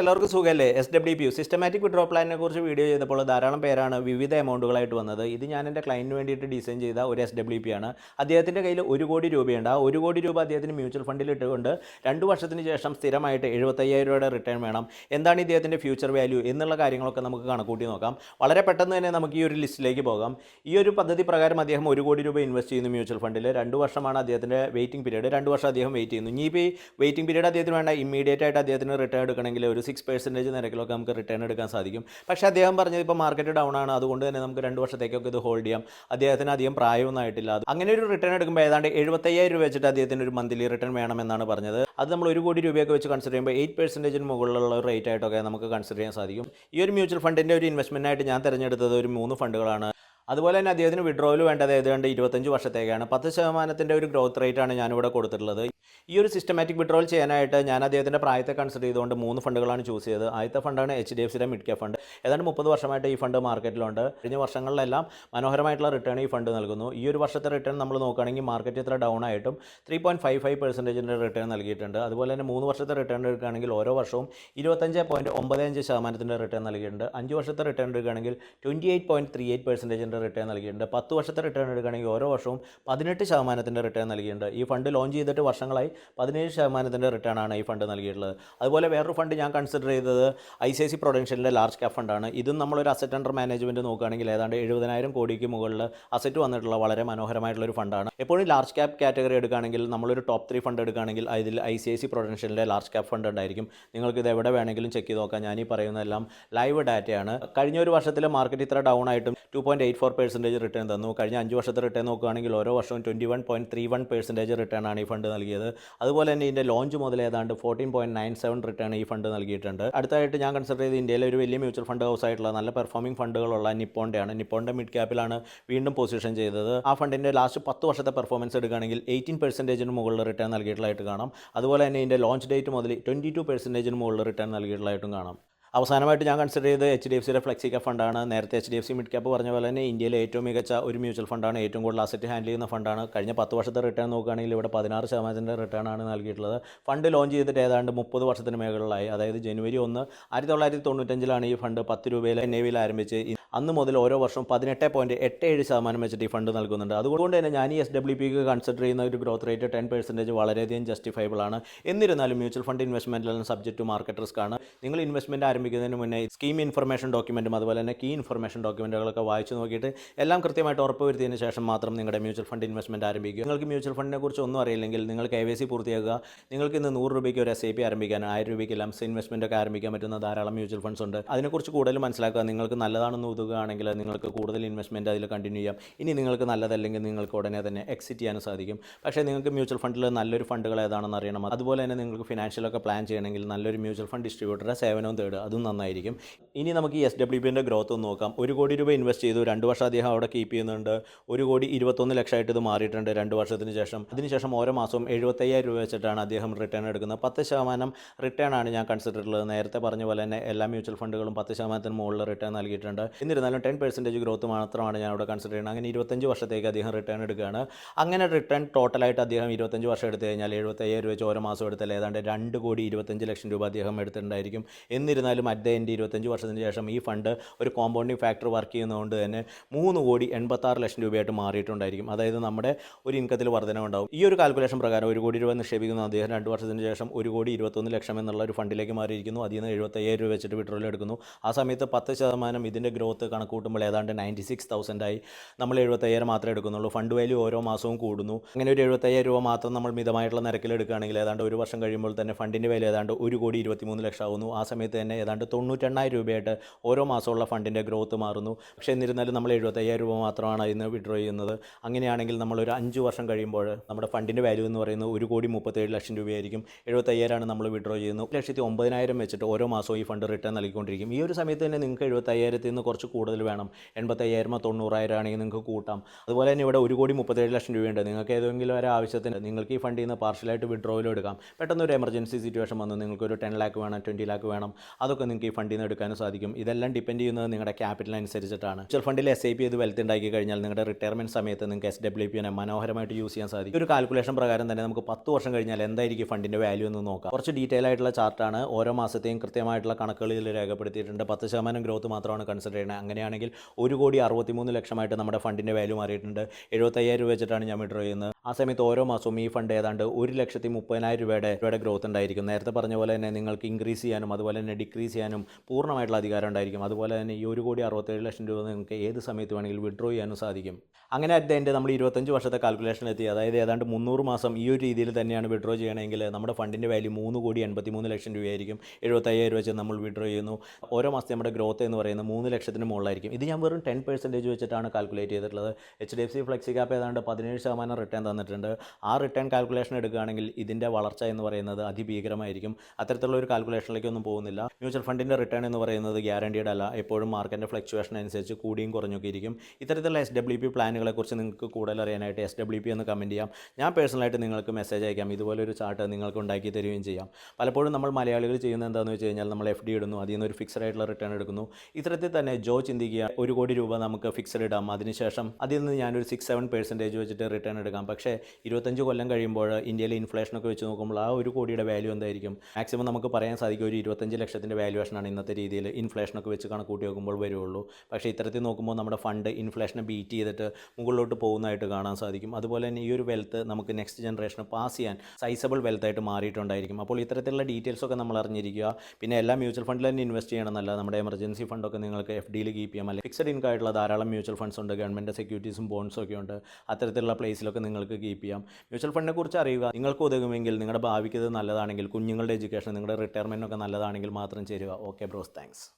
എല്ലാവർക്കും സുഖമല്ലേ? S W P U systematic withdraw പ്ലാനിനെ കുറിച്ച് വീഡിയോ ചെയ്തപ്പോൾ ധാരാളം പേരാണ് വിവിധ എമൗണ്ടുകളായിട്ട് വന്നത്. ഇത് ഞാൻ എന്റെ ക്ലയന്റിന് വേണ്ടിയിട്ട് ഡിസൈൻ ചെയ്ത ഒരു എസ് ഡബ്ല്യു പി ആണ്. അദ്ദേഹത്തിന്റെ കയ്യിൽ ഒരു കോടി രൂപയുണ്ട്. ആ ഒരു കോടി രൂപ അദ്ദേഹത്തിന് മ്യൂച്വൽ ഫണ്ടിൽ ഇട്ടുകൊണ്ട് രണ്ട് വർഷത്തിന് ശേഷം സ്ഥിരമായിട്ട് എഴുപത്തയ്യായിരം രൂപയുടെ റിട്ടേൺ വേണം. എന്താണ് ഇദ്ദേഹത്തിന്റെ ഫ്യൂച്ചർ വാല്യൂ എന്നുള്ള കാര്യങ്ങളൊക്കെ നമുക്ക് കണക്കൂട്ടി നോക്കാം. വളരെ പെട്ടെന്ന് തന്നെ നമുക്ക് ഈ ഒരു ലിസ്റ്റിലേക്ക് പോകാം. ഈ ഒരു പദ്ധതി പ്രകാരം അദ്ദേഹം ഒരു കോടി രൂപ ഇൻവെസ്റ്റ് ചെയ്യുന്നു മ്യൂച്വൽ ഫണ്ടിൽ രണ്ട് വർഷമാണ് അദ്ദേഹത്തിന്റെ വെയിറ്റിംഗ് പീരീഡ് രണ്ട് വർഷം അദ്ദേഹം വെയിറ്റ് ചെയ്യുന്നു. ഇനിയിപ്പോൾ ഈ വെയിറ്റിംഗ് പീരീഡ് അദ്ദേഹത്തിന് വേണ്ട. ഇമ്മീഡിയറ്റ് ആയിട്ട് അദ്ദേഹത്തിന് റിട്ടേൺ എടുക്കണമെങ്കിൽ ഒരു സിക്സ് പെർസെന്റേജ് നിരക്കിലൊക്കെ നമുക്ക് റിട്ടേൺ എടുക്കാൻ സാധിക്കും. പക്ഷേ അദ്ദേഹം പറഞ്ഞത് ഇപ്പോൾ മാർക്കറ്റ് ഡൗൺ ആണ്. അതുകൊണ്ട് തന്നെ നമുക്ക് രണ്ട് വർഷത്തേക്കൊക്കെ ഇത് ഹോൾഡ് ചെയ്യാം. അദ്ദേഹത്തിന് അധികം പ്രായമൊന്നും ആയിട്ടില്ല. അങ്ങനെ ഒരു റിട്ടേൺ എടുക്കുമ്പോൾ ഏതാണ്ട് എഴുപത്തയ്യായിരം രൂപ വെച്ചിട്ട് അദ്ദേഹത്തിന് ഒരു മന്ത്ലി റിട്ടേൺ വേണമെന്നാണ് പറഞ്ഞത്. അത് നമ്മൾ ഒരു കോടി രൂപയൊക്കെ വെച്ച് കൺസിഡർ ചെയ്യുമ്പോൾ എയ്റ്റ് പെർസെന്റേജിന് മുകളിലുള്ള റേറ്റ് ആയിട്ടൊക്കെ നമുക്ക് കൺസിഡർ ചെയ്യാൻ സാധിക്കും. ഈ ഒരു മ്യൂച്വൽ ഫണ്ടിന്റെ ഒരു ഇൻവെസ്റ്റ്മെന്റ് ആയിട്ട് ഞാൻ തിരഞ്ഞെടുത്തത് ഒരു മൂന്ന് ഫണ്ടുകളാണ് അതുപോലെ തന്നെ അദ്ദേഹത്തിന് വിഡ്രോവൽ വേണ്ടത് ഏതാണ്ട് ഇരുപത്തഞ്ച് വർഷത്തേക്കാണ്. പത്ത് ശതമാനത്തിന്റെ ഒരു ഗ്രോത്ത് റേറ്റാണ് ഞാനിവിടെ കൊടുത്തിട്ടുള്ളത്. ഈ ഒരു സിസ്റ്റമാറ്റിക് വിഡ്രോവൽ ചെയ്യാനായിട്ട് ഞാൻ അദ്ദേഹത്തിന്റെ പ്രായത്തെ കൺസിഡർ ചെയ്തുകൊണ്ട് മൂന്ന് ഫണ്ടുകളാണ് ചൂസ് ചെയ്തത്. ആദ്യത്തെ ഫണ്ടാണ് എച്ച് ഡി എഫ് സിയുടെ മിഡ് കെ ഫണ്ട് ഏതാണ്ട് മുപ്പത് വർഷമായിട്ട് ഈ ഫണ്ട് മാർക്കറ്റിലുണ്ട് കഴിഞ്ഞ വർഷങ്ങളിലെല്ലാം മനോഹരമായിട്ടുള്ള റിട്ടേൺ ഈ ഫണ്ട് നൽകുന്നു. ഈ ഒരു വർഷത്തെ റിട്ടേൺ നമ്മൾ നോക്കുകയാണെങ്കിൽ മാർക്കറ്റ് ഇത്ര ഡൗൺ ആയിട്ടും ത്രീ പോയിന്റ് ഫൈവ് ഫൈവ് പെർസെന്റേജിന്റെ റിട്ടേൺ നൽകിയിട്ടുണ്ട്. അതുപോലെ തന്നെ മൂന്ന് വർഷത്തെ റിട്ടേൺ എടുക്കുകയാണെങ്കിൽ ഓരോ വർഷവും ഇരുപത്തഞ്ച് പോയിന്റ് ഒമ്പത് അഞ്ച് ശതമാനത്തിന്റെ റിട്ടേൺ നൽകിയിട്ടുണ്ട്. അഞ്ച് വർഷത്തെ റിട്ടേൺ എടുക്കുകയാണെങ്കിൽ twenty eight point three eight പെർസെന്റേജിന്റെ return നൽകിയിട്ടുണ്ട്. പത്ത് വർഷത്തെ റിട്ടേൺ എടുക്കുകയാണെങ്കിൽ ഓരോ വർഷവും പതിനെട്ട് ശതമാനത്തിന്റെ റിട്ടേൺ നൽകിയിട്ടുണ്ട്. ഈ ഫണ്ട് ലോഞ്ച് ചെയ്തിട്ട് വർഷങ്ങളായി പതിനേഴ് ശതമാനത്തിന്റെ റിട്ടേൺ ആണ് ഈ ഫണ്ട് നൽകിയിട്ടുള്ളത്. അതുപോലെ വേറൊരു ഫണ്ട് ഞാൻ കൺസിഡർ ചെയ്തത് ഐ സി ഐ സി പ്രൊഡൻഷ്യലിന്റെ ലാർജ് ക്യാപ് ഫണ്ടാണ് ഇതും നമ്മളൊരു അസറ്റ് അണ്ടർ മാനേജ്മെന്റ് നോക്കുകയാണെങ്കിൽ ഏതാണ്ട് എഴുപതിനായിരം കോടിക്ക് മുകളിൽ അസറ്റ് വന്നിട്ടുള്ള വളരെ മനോഹരമായിട്ടുള്ള ഒരു ഫണ്ടാണ് എപ്പോഴും ലാർജ് ക്യാപ് കാറ്റഗറി എടുക്കുകയാണെങ്കിൽ നമ്മളൊരു ടോപ്പ് ത്രീ ഫണ്ട് എടുക്കുകയാണെങ്കിൽ അതിൽ ഐ സി ഐ സി പ്രൊഡൻഷ്യലിന്റെ ലാർജ് ക്യാപ് ഫണ്ട് ഉണ്ടായിരിക്കും. നിങ്ങൾക്ക് ഇത് എവിടെ വേണമെങ്കിലും ചെക്ക് ചെയ്ത് നോക്കാം. ഞാൻ ഈ പറയുന്നതെല്ലാം ലൈവ് ഡാറ്റയാണ് കഴിഞ്ഞ ഒരു വർഷത്തിലെ മാർക്കറ്റ് ഇത്ര ഡൗൺ ആയിട്ടും two point eight four percentage return തന്നു. കഴിഞ്ഞ അഞ്ച് വർഷത്തെ റിട്ടേൺ നോക്കുകയാണെങ്കിൽ ഓരോ വർഷവും twenty one point three one percentage return ആണ് ഈ ഫണ്ട് നൽകിയത്. അതുപോലെ തന്നെ ഇതിന്റെ ലോഞ്ച് മുതൽ ഏതാണ്ട് fourteen point nine seven return ഈ ഫണ്ട് നൽകിയിട്ടുണ്ട്. അടുത്തായിട്ട് ഞാൻ കൺസിഡർ ചെയ്ത് ഇന്ത്യയിലെ ഒരു വലിയ മ്യൂച്വൽ ഫണ്ട് ഹൗസ് ആയിട്ടുള്ള നല്ല പെർഫോമിംഗ് ഫണ്ടുകളുള്ള നിപ്പോണ്ടയാണ്. നിപ്പോണിന്റെ മിഡ് ക്യാപ്പിലാണ് വീണ്ടും പൊസിഷൻ ചെയ്തത്. ആ ഫണ്ടിന്റെ ലാസ്റ്റ് പത്ത് വർഷത്തെ പെർഫോമൻസ് എടുക്കുകയാണെങ്കിൽ എയ്റ്റീൻ പെർസെന്റേജിന് മുകളിൽ റിട്ടേൺ നൽകിയിട്ടുള്ളതായിട്ട് കാണാം. അതുപോലെ തന്നെ ഇതിന്റെ ലോഞ്ച് ഡേറ്റ് മുതൽ ട്വന്റി ടു പെർസെന്റേജിന് മുകളിൽ റിട്ടേൺ നൽകിയിട്ടുള്ളതായിട്ടും കാണാം. അവസാനമായിട്ട് ഞാൻ കൺസിഡർ ചെയ്ത് എച്ച് ഡി എഫ് സിയുടെ ഫ്ലെക്സി കെ ഫണ്ടാണ് നേരത്തെ H D F C mid cap പറഞ്ഞ പോലെ തന്നെ ഇന്ത്യയിലെ ഏറ്റവും മികച്ച ഒരു മ്യൂച്വൽ ഫണ്ടാണ് ഏറ്റവും കൂടുതൽ അസറ്റ് ഹാൻഡിൽ ചെയ്യുന്ന ഫണ്ടാണ് കഴിഞ്ഞ പത്ത് വർഷത്തെ റിട്ടേൺ നോക്കുകയാണെങ്കിൽ ഇവിടെ പതിനാറ് ശതമാനത്തിന്റെ റിട്ടേൺ ആണ് നൽകിയിട്ടുള്ളത്. ഫണ്ട് ലോഞ്ച് ചെയ്തിട്ട് ഏതാണ്ട് മുപ്പത് വർഷത്തിന് മേഖലകളായി അതായത് ജനുവരി ഒന്ന് ആയിരത്തി തൊള്ളായിരത്തി തൊണ്ണൂറ്റഞ്ചിലാണ് ഈ ഫണ്ട് പത്ത് രൂപയിൽ എൻ ആരംഭിച്ച്. അന്ന് മുതൽ ഓരോ വർഷവും പതിനെട്ട് പോയിന്റ് എട്ട് ഏഴ് ശതമാനം വെച്ചിട്ട് ഈ ഫണ്ട് നൽകുന്നുണ്ട്. അതുകൊണ്ട് തന്നെ ഞാൻ ഈ എസ് ഡബ്ല്യു പിക്ക് കൺസിഡർ ചെയ്യുന്ന ഒരു ഗ്രോത്ത് റേറ്റ് ടെൻ പെർസെന്റേജ് വളരെയധികം ജസ്റ്റിഫൈബിൾ ആണ്. എന്നിരുന്നാലും മ്യൂച്വൽ ഫണ്ട് ഇൻവെസ്റ്റ്മെന്റിലെല്ലാം സബ്ജക്റ്റ് ടു മാർക്കറ്റ് റിസ്ക് ആണ്. നിങ്ങൾ ഇൻവെസ്റ്റ്മെന്റ് ആരംഭിക്കുന്നതിന് മുന്നേ സ്കീം ഇൻഫർമേഷൻ ഡോക്യുമെന്റും അതുപോലെ തന്നെ കീ ഇൻഫർമേഷൻ ഡോക്യുമെന്റുകളൊക്കെ വായിച്ചു നോക്കിയിട്ട് എല്ലാം കൃത്യമായിട്ട് ഉറപ്പ് വരുത്തിയതിന് ശേഷം മാത്രം നിങ്ങളുടെ മ്യൂച്വൽ ഫണ്ട് ഇൻവെസ്റ്റ്മെന്റ് ആരംഭിക്കുക. നിങ്ങൾക്ക് മ്യൂച്വൽ ഫണ്ടിനെ കുറിച്ച് ഒന്നും അറിയില്ലെങ്കിൽ നിങ്ങൾ കെ വൈ സി പൂർത്തിയാക്കുക. നിങ്ങൾക്ക് ഇന്ന് നൂറ് രൂപയ്ക്ക് ഒരു എസ് ഐ പി ആരംഭിക്കാൻ ആയിരം രൂപയ്ക്ക് ലംസ് ഇൻവെസ്റ്റ്മെന്റ് ഒക്കെ ആരംഭിക്കാൻ പറ്റുന്ന ധാരാളം മ്യൂച്വൽ ഫണ്ട്സ് ഉണ്ട്. അതിനെക്കുറിച്ച് കൂടുതൽ മനസ്സിലാക്കുക. നിങ്ങൾക്ക് നല്ലതാണെന്ന് തോന്നുകയാണെങ്കിൽ നിങ്ങൾക്ക് കൂടുതൽ ഇൻവെസ്റ്റ്മെന്റ് അതിൽ കണ്ടിന്യൂ ചെയ്യാം. ഇനി നിങ്ങൾക്ക് നല്ലതല്ലെങ്കിൽ നിങ്ങൾക്ക് ഉടനെ തന്നെ എക്സിറ്റ് ചെയ്യാനും സാധിക്കും. പക്ഷേ നിങ്ങൾക്ക് മ്യൂച്വൽ ഫണ്ടിൽ നല്ലൊരു ഫണ്ടുകൾ ഏതാണെന്ന് അറിയണം. അതുപോലെ തന്നെ നിങ്ങൾക്ക് ഫിനാൻഷ്യലൊക്കെ പ്ലാൻ ചെയ്യണമെങ്കിൽ നല്ലൊരു മ്യൂച്വൽ ഫണ്ട് ഡിസ്ട്രിബ്യൂട്ടറുടെ സേവനവും തേടുക. അതും നന്നായിരിക്കും. ഇനി നമുക്ക് ഈ എസ് ഡബ്ല്യു പിന്റെ ഗ്രോത്ത് ഒന്ന് നോക്കാം. ഒരു കോടി രൂപ ഇൻവെസ്റ്റ് ചെയ്തു. രണ്ട് വർഷം അദ്ദേഹം അവിടെ കീപ്പ് ചെയ്യുന്നുണ്ട്. ഒരു കോടി ഇരുപത്തൊന്ന് ലക്ഷമായിട്ട് ഇത് മാറിയിട്ടുണ്ട് രണ്ട് വർഷത്തിന് ശേഷം. അതിനുശേഷം ഓരോ മാസവും എഴുപത്തയ്യായിരം രൂപ വെച്ചിട്ടാണ് അദ്ദേഹം റിട്ടേൺ എടുക്കുന്നത്. പത്ത് ശതമാനം റിട്ടേൺ ആണ് ഞാൻ കൺസിഡർ ചെയ്തിട്ടുള്ളത് നേരത്തെ പറഞ്ഞ പോലെ തന്നെ എല്ലാ മ്യൂച്വൽ ഫണ്ടുകളും പത്ത് ശതമാനത്തിന് മുകളിൽ റിട്ടേൺ നൽകിയിട്ടുണ്ട്. എന്നിരുന്നാലും ടെൻ പെർസെന്റേജ് ഗ്രോത്ത് മാത്രമാണ് ഞാൻ അവിടെ കൺസിഡർ ചെയ്യുന്നത്. അങ്ങനെ ഇരുപത്തഞ്ച് വർഷത്തേക്ക് അദ്ദേഹം റിട്ടേൺ എടുക്കുകയാണ്. അങ്ങനെ റിട്ടേൺ ടോട്ടലായിട്ട് അദ്ദേഹം ഇരുപത്തഞ്ച് വർഷം എടുത്തു കഴിഞ്ഞാൽ എഴുപത്തയ്യായിരം രൂപ വെച്ച് ഓരോ മാസം എടുത്താൽ ഏതാണ്ട് രണ്ട് കോടി ഇരുപത്തഞ്ച് ലക്ഷം രൂപ അദ്ദേഹം എടുത്തിട്ടുണ്ടായിരിക്കും. എന്നിരുന്നാലും അറ്റ് ദ എൻഡ് ഇരുപത്തഞ്ച് വർഷത്തിന് ശേഷം ഈ ഫണ്ട് ഒരു കോമ്പൗണ്ടിങ് ഫാക്ടർ വർക്ക് ചെയ്യുന്നതുകൊണ്ട് തന്നെ മൂന്ന് കോടി എൺപത്താറ് ലക്ഷം രൂപയായിട്ട് മാറിയിട്ടുണ്ടായിരിക്കും. അതായത് നമ്മുടെ ഒരു ഇൻകത്തിൽ വർധനവുണ്ടാവും ഈ ഒരു കാൽക്കുലേഷൻ പ്രകാരം ഒരു കോടി രൂപ നിക്ഷേപിക്കുന്നു അദ്ദേഹം രണ്ട് വർഷത്തിന് ശേഷം ഒരു കോടി ഇരുപത്തൊന്ന് ലക്ഷം എന്നുള്ള ഒരു ഫണ്ടിലേക്ക് മാറിയിരിക്കുന്നു. അതിൽ നിന്ന് എഴുപത്തയ്യായിരം രൂപ വെച്ചിട്ട് വിഡ്രോയിൽ എടുക്കുന്നു. ആ സമയത്ത് പത്ത് ശതമാനം ഇതിന്റെ ഗ്രോത്ത് കണക്കൂട്ടുമ്പോൾ ഏതാണ്ട് നയന്റി സിക്സ് തൗസൻഡായി നമ്മൾ എഴുപത്തയ്യായിരം മാത്രമേ എടുക്കുന്നുള്ളൂ. ഫണ്ട് വാല്യൂ ഓരോ മാസവും കൂടുന്നു. അങ്ങനെ ഒരു എഴുപത്തയ്യായിരം രൂപ മാത്രം നമ്മൾ മിതമായിട്ടുള്ള നിരക്കിൽ എടുക്കുകയാണെങ്കിൽ ഏതാണ്ട് ഒരു വർഷം കഴിയുമ്പോൾ തന്നെ ഫണ്ടിന്റെ വില ഏതാണ്ട് ഒരു കോടി ഇരുപത്തിമൂന്ന് ലക്ഷം ആവുന്നു ആ സമയത്ത് തന്നെ ഏതാണ്ട് തൊണ്ണൂറ്റെണ്ണായിരം രൂപയായിട്ട് ഓരോ മാസമുള്ള ഫണ്ടിന്റെ ഗ്രോത്ത് മാറുന്നു. പക്ഷേ എന്നിരുന്നാലും നമ്മൾ എഴുപത്തയ്യായിരം രൂപ മാത്രമാണ് ഇന്ന് വിഡ്രോ ചെയ്യുന്നത്. അങ്ങനെയാണെങ്കിൽ നമ്മളൊരു അഞ്ച് വർഷം കഴിയുമ്പോൾ നമ്മുടെ ഫണ്ടിന്റെ വാല്യൂ എന്ന് പറയുന്നത് ഒരു കോടി മുപ്പത്തേഴ് ലക്ഷം രൂപയായിരിക്കും. എഴുപത്തയ്യായിരമാണ് നമ്മൾ വിഡ്രോ ചെയ്യുന്നത്. ഒരു ലക്ഷത്തി ഒമ്പതിനായിരം വെച്ചിട്ട് ഓരോ മാസവും ഈ ഫണ്ട് റിട്ടേൺ നൽകിക്കൊണ്ടിരിക്കും. ഈ ഒരു സമയത്ത് തന്നെ നിങ്ങൾക്ക് എഴുപത്തയ്യായിരത്തിൽ നിന്ന് കുറച്ച് കൂടുതൽ വേണം. എൺപത്തയ്യായിരമോ തൊണ്ണൂറായിരം ആണെങ്കിൽ നിങ്ങൾക്ക് കൂട്ടാം. അതുപോലെ തന്നെ ഇവിടെ ഒരു കോടി മുപ്പത്തേഴ് ലക്ഷം രൂപയുണ്ട്. നിങ്ങൾക്ക് ഏതെങ്കിലും ഒരു ആവശ്യത്തിന് നിങ്ങൾക്ക് ഈ ഫണ്ടിൽ നിന്ന് പാർഷ്യലായിട്ട് വിഡ്രോയിലും എടുക്കാം. പെട്ടെന്ന് ഒരു എമർജൻസി സിറ്റുവേഷൻ വന്നു. നിങ്ങൾക്ക് ഒരു ടെൻ ലാക്ക് വേണം ട്വന്റി ലാക്ക് വേണം. അതൊക്കെ ഒക്കെ നിങ്ങൾക്ക് ഈ ഫണ്ടിൽ നിന്ന് എടുക്കാനും സാധിക്കും. ഇതെല്ലാം ഡിപ്പെൻഡ് ചെയ്യുന്നത് നിങ്ങളുടെ ക്യാപിറ്റൽ അനുസരിച്ചിട്ടാണ്. മ്യൂച്വൽ ഫണ്ടിൽ എസ് ഐ പി ചെയ്ത് വെൽത്ത് ഉണ്ടാക്കി കഴിഞ്ഞാൽ നിങ്ങളുടെ റിട്ടയർമെന്റ് സമയത്ത് നിങ്ങൾക്ക് എസ് ഡബ്ല്യു പി മനോഹരമായിട്ട് യൂസ് ചെയ്യാൻ സാധിക്കും. ഒരു കാൽക്കുലേഷൻ പ്രകാരം തന്നെ നമുക്ക് പത്ത് വർഷം കഴിഞ്ഞാൽ എന്തായിരിക്കും ഫണ്ടിന്റെ വാല്യൂ എന്ന് നോക്കാം. കുറച്ച് ഡീറ്റെയിൽ ആയിട്ടുള്ള ചാർട്ടാണ് ഓരോ മാസത്തെയും കൃത്യമായിട്ടുള്ള കണക്കുകളിൽ രേഖപ്പെടുത്തിയിട്ടുണ്ട്. പത്ത് ശതമാനം ഗ്രോത്ത് മാത്രമാണ് കൺസിഡർ ചെയ്യുന്നത്. അങ്ങനെയാണെങ്കിൽ ഒരു കോടി അറുപത്തിമൂന്ന് ലക്ഷമായിട്ട് നമ്മുടെ ഫണ്ടിന്റെ വാല്യൂ മാറിയിട്ടുണ്ട്. എഴുപത്തയ്യായിരം രൂപ വെച്ചിട്ടാണ് ഞാൻ വിഡ്രോ ചെയ്യുന്നത്. ആ സമയത്ത് ഓരോ മാസവും ഈ ഫണ്ട് ഏതാണ്ട് ഒരു ലക്ഷത്തി മുപ്പതിനായിരം രൂപയുടെ രൂപയുടെ ഗ്രോത്ത് ഉണ്ടായിരിക്കും. നേരത്തെ പറഞ്ഞ പോലെ തന്നെ നിങ്ങൾക്ക് ഇൻക്രീസ് ചെയ്യാനും അതുപോലെ തന്നെ ഡിക്രീസ് ചെയ്യാനും പൂർണമായിട്ടുള്ള അധികാരം ഉണ്ടായിരിക്കും. അതുപോലെ തന്നെ ഈ ഒരു കോടി അറുപത്തേഴ് ലക്ഷം രൂപ നിങ്ങൾക്ക് ഏത് സമയത്ത് വേണമെങ്കിലും വിഡ്രോ ചെയ്യാനും സാധിക്കും. അങ്ങനെ അറ്റ് എന്റെ നമ്മൾ ഇരുപത്തഞ്ച് വർഷത്തെ കാൽക്കുലേഷൻ എത്തി അതായത് ഏതാണ്ട് മുന്നൂറ് മാസം ഈ ഒരു രീതിയിൽ തന്നെയാണ് വിഡ്രോ ചെയ്യണമെങ്കിൽ നമ്മുടെ ഫണ്ടിന്റെ വാല്യൂ മൂന്ന് കോടി എൺപത്തി മൂന്ന് ലക്ഷം രൂപയായിരിക്കും. എഴുപത്തയ്യായിരം വെച്ച് നമ്മൾ വിഡ്രോ ചെയ്യുന്നു. ഓരോ മാസത്തെ നമ്മുടെ ഗ്രോത്ത് എന്ന് പറയുന്നത് മൂന്ന് ലക്ഷത്തിന് മുകളിലായിരിക്കും. ഇത് ഞാൻ വെറും ടെൻ പെർസെന്റേജ് വെച്ചിട്ടാണ് കാൽക്കുലേറ്റ് ചെയ്തിട്ടുള്ളത്. H D F C flexi cap ഏതാണ്ട് പതിനേഴ് ശതമാനം റിട്ടേൺ തന്നിട്ടുണ്ട് ആ റിട്ടേൺ കാൽക്കുലേഷൻ എടുക്കുകയാണെങ്കിൽ ഇതിന്റെ വളർച്ച എന്ന് പറയുന്നത് അതിഭീകരമായിരിക്കും. അത്തരത്തിലുള്ള ഒരു കാൽക്കുലേഷനിലേക്കൊന്നും പോകുന്നില്ല. മ്യൂച്വൽ ഫണ്ടിന്റെ റിട്ടേൺ എന്ന് പറയുന്നത് ഗ്യാരണ്ടീഡ് അല്ല. എപ്പോഴും മാർക്കറ്റിന്റെ ഫ്ലക്ച്വേഷൻ അനുസരിച്ച് കൂടിയും കുറഞ്ഞൊക്കെ ഇരിക്കും. ഇത്തരത്തിലുള്ള എസ് ഡബ്ല്യു പി പ്ലാനുകളെക്കുറിച്ച് നിങ്ങൾക്ക് കൂടുതൽ അറിയാനായിട്ട് എസ് ഡബ്ല്യു പി എന്ന് കമന്റ് ചെയ്യാം. ഞാൻ പേഴ്സണലായിട്ട് നിങ്ങൾക്ക് മെസ്സേജ് അയക്കാം. ഇതുപോലൊരു ചാർട്ട് നിങ്ങൾക്ക് ഉണ്ടാക്കി തരികയും ചെയ്യാം. പലപ്പോഴും നമ്മൾ മലയാളികൾ ചെയ്യുന്നത് എന്താണെന്ന് വെച്ച് കഴിഞ്ഞാൽ നമ്മൾ എഫ് ഡി ഇടുന്നു. അതിൽ നിന്ന് ഒരു ഫിക്സഡ് ആയിട്ടുള്ള റിട്ടേൺ എടുക്കുന്നു. ഇത്തരത്തിൽ തന്നെ ജോ ചിന്തിക്കുക. ഒരു കോടി രൂപ നമുക്ക് ഫിക്സഡ് ഇടാം. അതിനുശേഷം അതിൽ നിന്ന് ഞാനൊരു സിക്സ് സെവൻ പെർസെന്റേജ് വെച്ചിട്ട് റിട്ടേൺ എടുക്കാം. പക്ഷേ ഇരുപത്തഞ്ച് കൊല്ലം കഴിയുമ്പോൾ ഇന്ത്യയിലെ ഇൻഫ്ലേഷനൊക്കെ വെച്ച് നോക്കുമ്പോൾ ആ ഒരു കോടിയുടെ വാല്യൂ എന്തായിരിക്കും? മാക്സിമം നമുക്ക് പറയാൻ സാധിക്കും ഒരു ഇരുപത്തഞ്ച് ലക്ഷത്തിന്റെ വാല്യുവേഷനാണ് ഇന്നത്തെ രീതിയിൽ ഇൻഫ്ലേഷനൊക്കെ വെച്ച് കണക്കൂട്ടി നോക്കുമ്പോൾ വരുള്ളൂ. പക്ഷേ ഇത്തരത്തിൽ നോക്കുമ്പോൾ നമ്മുടെ ഫണ്ട് ഇൻഫ്ലേഷനെ ബീറ്റ് ചെയ്തിട്ട് മുകളിലോട്ട് പോകുന്നതായിട്ട് കാണാൻ സാധിക്കും. അതുപോലെ തന്നെ ഈ ഒരു വെൽത്ത് നമുക്ക് നെക്സ്റ്റ് ജനറേഷന് പാസ് ചെയ്യാൻ സൈസബിൾ വെൽത്തായിട്ട് മാറിയിട്ടുണ്ടായിരിക്കും. അപ്പോൾ ഇത്തരത്തിലുള്ള ഡീറ്റെയിൽസൊക്കെ നമ്മൾ അറിഞ്ഞിരിക്കുക. പിന്നെ എല്ലാ മ്യൂച്വൽ ഫണ്ടിൽ തന്നെ ഇൻവെസ്റ്റ് ചെയ്യണമെന്നല്ല. നമ്മുടെ എമർജൻസി ഫണ്ടൊക്കെ നിങ്ങൾക്ക് എഫ് ഡിയിൽ കീപ്പ് ചെയ്യാം. അല്ലെങ്കിൽ ഫിക്സഡ് ഇൻകം ആയിട്ടുള്ള ധാരാളം മ്യൂച്വൽ ഫണ്ട്സ് ഉണ്ട്. ഗവൺമെന്റ് സെക്യൂരിറ്റീസും ബോൺസും ഒക്കെ ഉണ്ട്. അത്തരത്തിലുള്ള പ്ലേസിലൊക്കെ നിങ്ങൾക്ക് കീപ്പ് ചെയ്യാം. മ്യൂച്വൽ ഫണ്ടിനെ കുറിച്ച് അറിയുക. നിങ്ങൾക്ക് ഉതകുമെങ്കിൽ നിങ്ങളുടെ ഭാവിക്ക് ഇത് നല്ലതാണെങ്കിൽ കുഞ്ഞുങ്ങളുടെ എഡ്യൂക്കേഷൻ നിങ്ങളുടെ റിട്ടയർമെന്റൊക്കെ നല്ലതാണെങ്കിൽ മാത്രം ചേരുക. Okay bros thanks